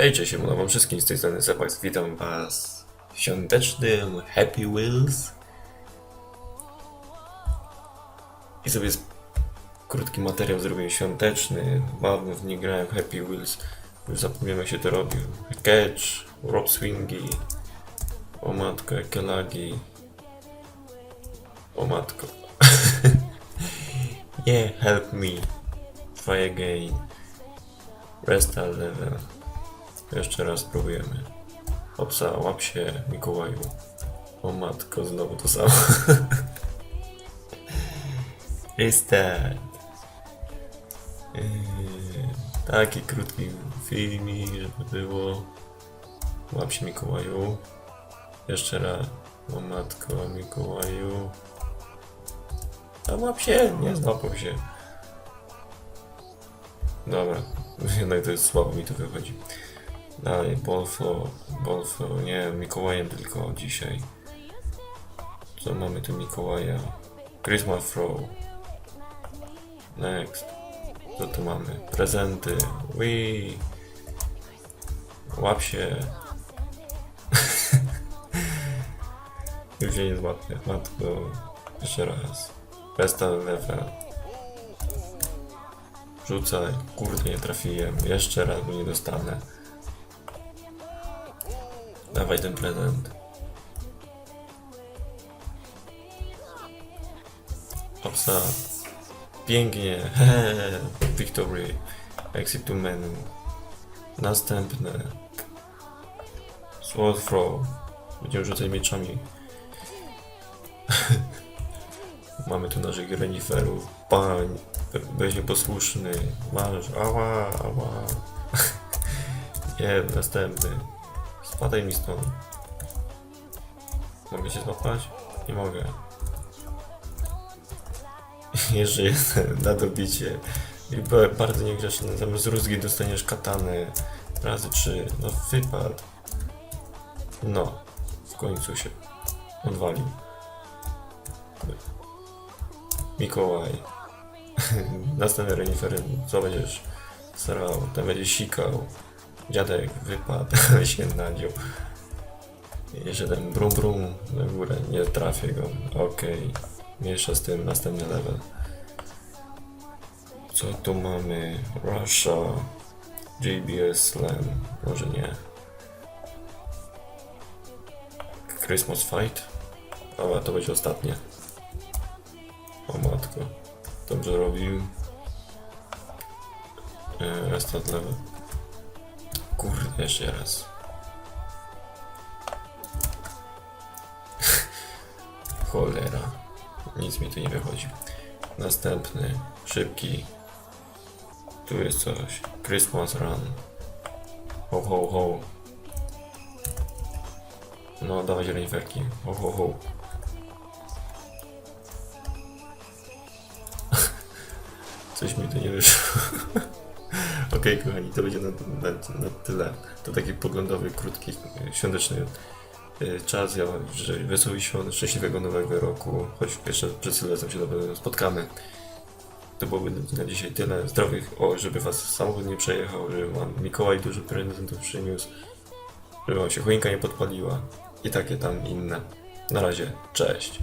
Hej, cześć, siemano wam wszystkim z tej strony Sepax, witam was w świątecznym Happy Wheels. I sobie krótki materiał zrobiłem świąteczny, dawno w nie grałem Happy Wheels, już zapomniałem jak się to robił, Catch, Rob Swingi, o matko, jakie lagi, o matko, yeah, help me, try again, restart level. Jeszcze raz próbujemy. Opsa, łap się, Mikołaju. O matko, znowu to samo. Restart. Yy, taki krótki filmik, żeby było. Łap się, Mikołaju. Jeszcze raz. O matko, Mikołaju. A łap się, nie złapał się. Dobra, jednak to jest słabo mi to wychodzi. Dalej, Bolfo, Bolfo, nie, Mikołajem tylko dzisiaj. Co mamy tu Mikołaja? Christmas Throw. Next. Co tu mamy? Prezenty. Wii. Łap się. Już się nie złapię. Matko. Jeszcze raz. Resta level. Rzucaj. Kurde, nie trafiłem. Jeszcze raz, bo nie dostanę. Dawaj ten prezent. Opsa. Pięknie. Victory. Exit to menu. Następne. Sword throw. Będziemy rzucać mieczami. Mamy tu naszych reniferów. Pań. Weź posłuszny. Masz. Ała, ała. Nie, następny. Spadaj mi stąd. Mogę się złapać? Nie mogę. Jeszcze jeden na dobicie. I bardzo niegrzeczny. Zamiast rózgi dostaniesz katanę. Razy trzy. No wypad. No. W końcu się odwalił. Mikołaj. Następny renifery. Co będziesz starał? Ten będzie sikał. Dziadek wypadł, się nadział. Jeszcze ten brum brum na górę, nie trafię go. Okej, mniejsza z tym, następny level. Co tu mamy? Russia, JBS Slam, może nie. Christmas Fight? Dobra, to będzie ostatnie. O matko, dobrze robił. Restart level. Kurde, jeszcze raz. Cholera. Nic mi tu nie wychodzi. Następny, szybki. Tu jest coś. Christmas Run. Ho, ho, ho. No, dawać reniferki. Ho, ho, ho. Coś mi tu nie wyszło. Okej, kochani, to będzie na, na, na tyle. To taki poglądowy, krótki, świąteczny e, czas. Ja życzę wesołych świąt, szczęśliwego nowego roku. Choć jeszcze przed Sylwestrem się na pewno spotkamy. To byłoby na dzisiaj tyle. Zdrowych, o, żeby was samochód nie przejechał, żeby wam Mikołaj dużo prezentów przyniósł, żeby wam się choinka nie podpaliła i takie tam inne. Na razie, cześć.